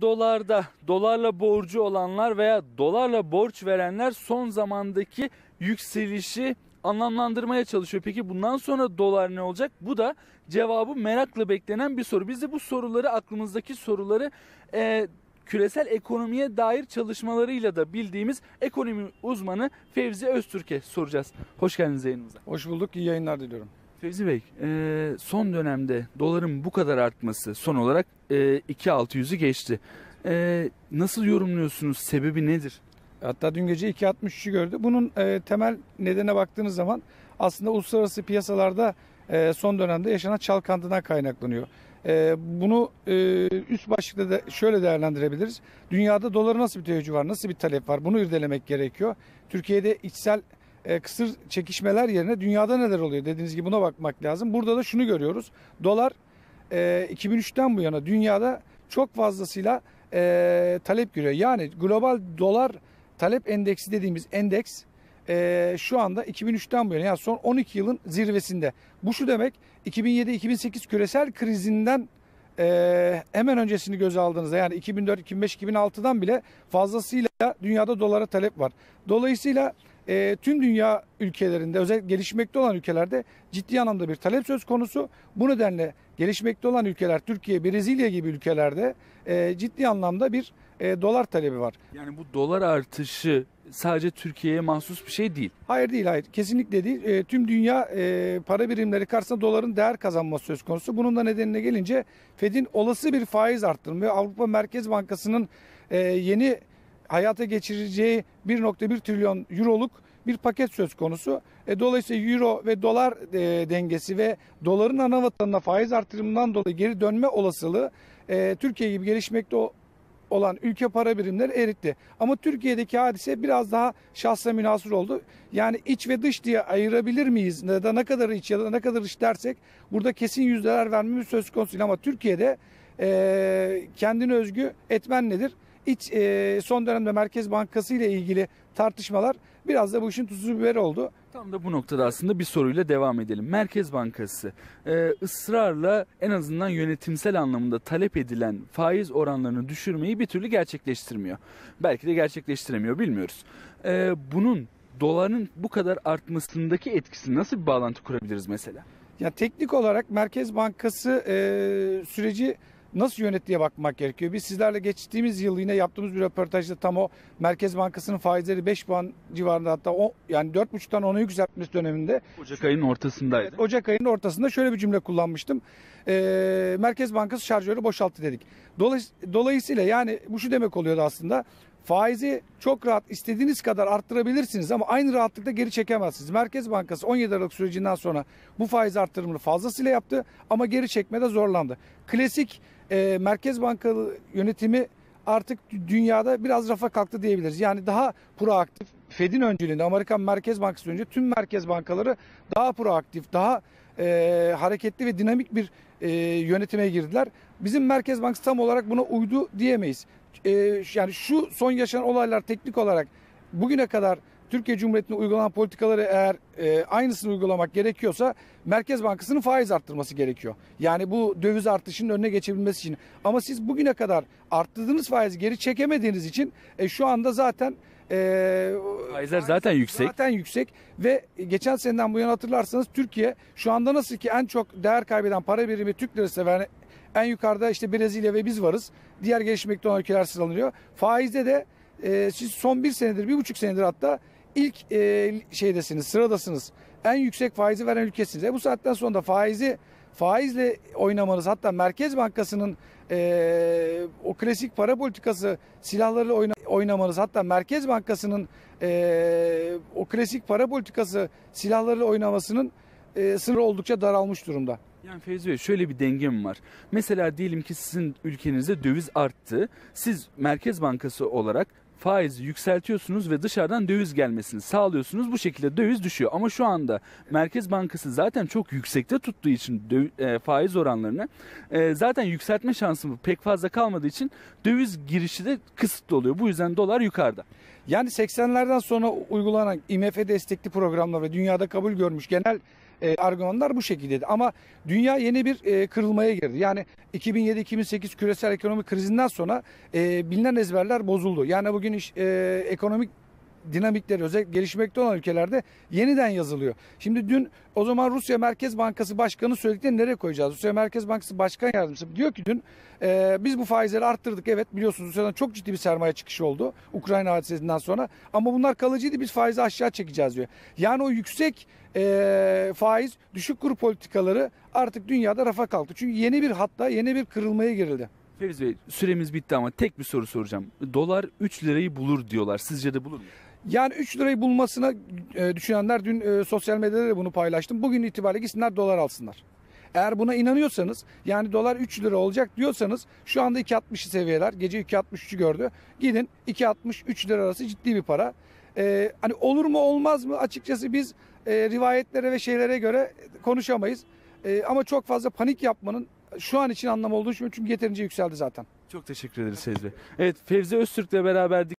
Dolarda, dolarla borcu olanlar veya dolarla borç verenler son zamandaki yükselişi anlamlandırmaya çalışıyor. Peki bundan sonra dolar ne olacak? Bu da cevabı merakla beklenen bir soru. Biz de bu soruları aklımızdaki soruları e, küresel ekonomiye dair çalışmalarıyla da bildiğimiz ekonomi uzmanı Fevzi Öztürk'e soracağız. Hoş geldiniz yayınımıza. Hoş bulduk, iyi yayınlar diliyorum. Fevzi Bey, e, son dönemde doların bu kadar artması son olarak e, 2.600'ü geçti. E, nasıl yorumluyorsunuz? Sebebi nedir? Hatta dün gece 2.63'ü gördü. Bunun e, temel nedene baktığınız zaman aslında uluslararası piyasalarda e, son dönemde yaşanan çalkantıdan kaynaklanıyor. E, bunu e, üst başlıkta da şöyle değerlendirebiliriz. Dünyada dolara nasıl bir teveccüh var, nasıl bir talep var bunu irdelemek gerekiyor. Türkiye'de içsel e, kısır çekişmeler yerine dünyada neler oluyor dediğiniz gibi buna bakmak lazım. Burada da şunu görüyoruz. Dolar e, 2003'ten bu yana dünyada çok fazlasıyla e, talep görüyor. Yani global dolar talep endeksi dediğimiz endeks e, şu anda 2003'ten bu yana yani son 12 yılın zirvesinde. Bu şu demek 2007-2008 küresel krizinden e, hemen öncesini göze aldığınızda yani 2004, 2005, 2006'dan bile fazlasıyla dünyada dolara talep var. Dolayısıyla e, tüm dünya ülkelerinde özellikle gelişmekte olan ülkelerde ciddi anlamda bir talep söz konusu. Bu nedenle gelişmekte olan ülkeler Türkiye, Brezilya gibi ülkelerde e, ciddi anlamda bir e, dolar talebi var. Yani bu dolar artışı sadece Türkiye'ye mahsus bir şey değil. Hayır değil hayır kesinlikle değil. E, tüm dünya e, para birimleri karşısında doların değer kazanması söz konusu. Bunun da nedenine gelince Fed'in olası bir faiz arttırımı ve Avrupa Merkez Bankası'nın e, yeni hayata geçireceği 1.1 trilyon euroluk bir paket söz konusu. E, dolayısıyla euro ve dolar e, dengesi ve doların ana vatanına faiz artırımından dolayı geri dönme olasılığı e, Türkiye gibi gelişmekte olan ülke para birimleri eritti. Ama Türkiye'deki hadise biraz daha şahsa münasır oldu. Yani iç ve dış diye ayırabilir miyiz? Ya da ne kadar iç ya da ne kadar dış dersek burada kesin yüzdeler vermemiz söz konusu. Ama Türkiye'de e, kendine özgü etmen nedir? İç, e, son dönemde Merkez Bankası ile ilgili tartışmalar biraz da bu işin tuzu biberi oldu. Tam da bu noktada aslında bir soruyla devam edelim. Merkez Bankası e, ısrarla en azından yönetimsel anlamda talep edilen faiz oranlarını düşürmeyi bir türlü gerçekleştirmiyor. Belki de gerçekleştiremiyor bilmiyoruz. E, bunun doların bu kadar artmasındaki etkisi nasıl bir bağlantı kurabiliriz mesela? Ya teknik olarak Merkez Bankası e, süreci nasıl yönettiğe bakmak gerekiyor. Biz sizlerle geçtiğimiz yıl yine yaptığımız bir röportajda tam o Merkez Bankası'nın faizleri 5 puan civarında hatta o yani 4,5'tan 10'a yükseltmesi döneminde. Ocak ayının ortasındaydı. Evet, Ocak ayının ortasında şöyle bir cümle kullanmıştım. Ee, Merkez Bankası şarjörü boşalttı dedik. Dolay- dolayısıyla yani bu şu demek oluyordu aslında. Faizi çok rahat istediğiniz kadar arttırabilirsiniz ama aynı rahatlıkta geri çekemezsiniz. Merkez Bankası 17 Aralık sürecinden sonra bu faiz arttırımını fazlasıyla yaptı ama geri çekmede zorlandı. Klasik e, Merkez Bankalı yönetimi artık dünyada biraz rafa kalktı diyebiliriz. Yani daha proaktif Fed'in öncülüğünde Amerikan Merkez Bankası önce tüm merkez bankaları daha proaktif, daha e, hareketli ve dinamik bir e, yönetime girdiler. Bizim Merkez Bankası tam olarak buna uydu diyemeyiz. E, yani şu son yaşanan olaylar teknik olarak bugüne kadar Türkiye Cumhuriyeti'nde uygulanan politikaları eğer e, aynısını uygulamak gerekiyorsa Merkez Bankası'nın faiz arttırması gerekiyor. Yani bu döviz artışının önüne geçebilmesi için. Ama siz bugüne kadar arttırdığınız faizi geri çekemediğiniz için e, şu anda zaten e, Faizler zaten yüksek. Zaten yüksek ve geçen seneden bu yana hatırlarsanız Türkiye şu anda nasıl ki en çok değer kaybeden para birimi Türk lirası ve en yukarıda işte Brezilya ve biz varız. Diğer gelişmekte olan ülkeler sıralanıyor. Faizde de e, siz son bir senedir, bir buçuk senedir hatta ilk e, şeydesiniz, sıradasınız. En yüksek faizi veren ülkesiniz. E bu saatten sonra da faizi faizle oynamanız hatta Merkez Bankası'nın e, o klasik para politikası silahlarıyla oyna, oynamanız hatta Merkez Bankası'nın e, o klasik para politikası silahlarıyla oynamasının e, sınırı oldukça daralmış durumda. Yani Fevzi Bey şöyle bir dengem var. Mesela diyelim ki sizin ülkenizde döviz arttı. Siz Merkez Bankası olarak faizi yükseltiyorsunuz ve dışarıdan döviz gelmesini sağlıyorsunuz. Bu şekilde döviz düşüyor. Ama şu anda Merkez Bankası zaten çok yüksekte tuttuğu için döv- e, faiz oranlarını e, zaten yükseltme şansı pek fazla kalmadığı için döviz girişi de kısıtlı oluyor. Bu yüzden dolar yukarıda. Yani 80'lerden sonra uygulanan IMF destekli programlar ve dünyada kabul görmüş genel e, argümanlar bu şekildeydi. Ama dünya yeni bir e, kırılmaya girdi. Yani 2007-2008 küresel ekonomik krizinden sonra e, bilinen ezberler bozuldu. Yani bugün iş, e, ekonomik dinamikleri özellikle gelişmekte olan ülkelerde yeniden yazılıyor. Şimdi dün o zaman Rusya Merkez Bankası Başkanı söylediklerini nereye koyacağız? Rusya Merkez Bankası Başkan Yardımcısı diyor ki dün e, biz bu faizleri arttırdık. Evet biliyorsunuz Rusya'dan çok ciddi bir sermaye çıkışı oldu Ukrayna hadisesinden sonra. Ama bunlar kalıcıydı biz faizi aşağı çekeceğiz diyor. Yani o yüksek e, faiz düşük kur politikaları artık dünyada rafa kalktı. Çünkü yeni bir hatta yeni bir kırılmaya girildi. Feriz Bey süremiz bitti ama tek bir soru soracağım. Dolar 3 lirayı bulur diyorlar. Sizce de bulur mu? Yani 3 lirayı bulmasına e, düşünenler dün e, sosyal medyada da bunu paylaştım. Bugün itibariyle gitsinler dolar alsınlar. Eğer buna inanıyorsanız yani dolar 3 lira olacak diyorsanız şu anda 2.60 seviyeler gece 2.63'ü gördü. Gidin 2.60-3 lira arası ciddi bir para. E, hani olur mu olmaz mı açıkçası biz e, rivayetlere ve şeylere göre konuşamayız. E, ama çok fazla panik yapmanın şu an için anlamı olduğunu düşünüyorum çünkü yeterince yükseldi zaten. Çok teşekkür ederiz Fevzi. Evet Fevzi Öztürk'le beraberdik.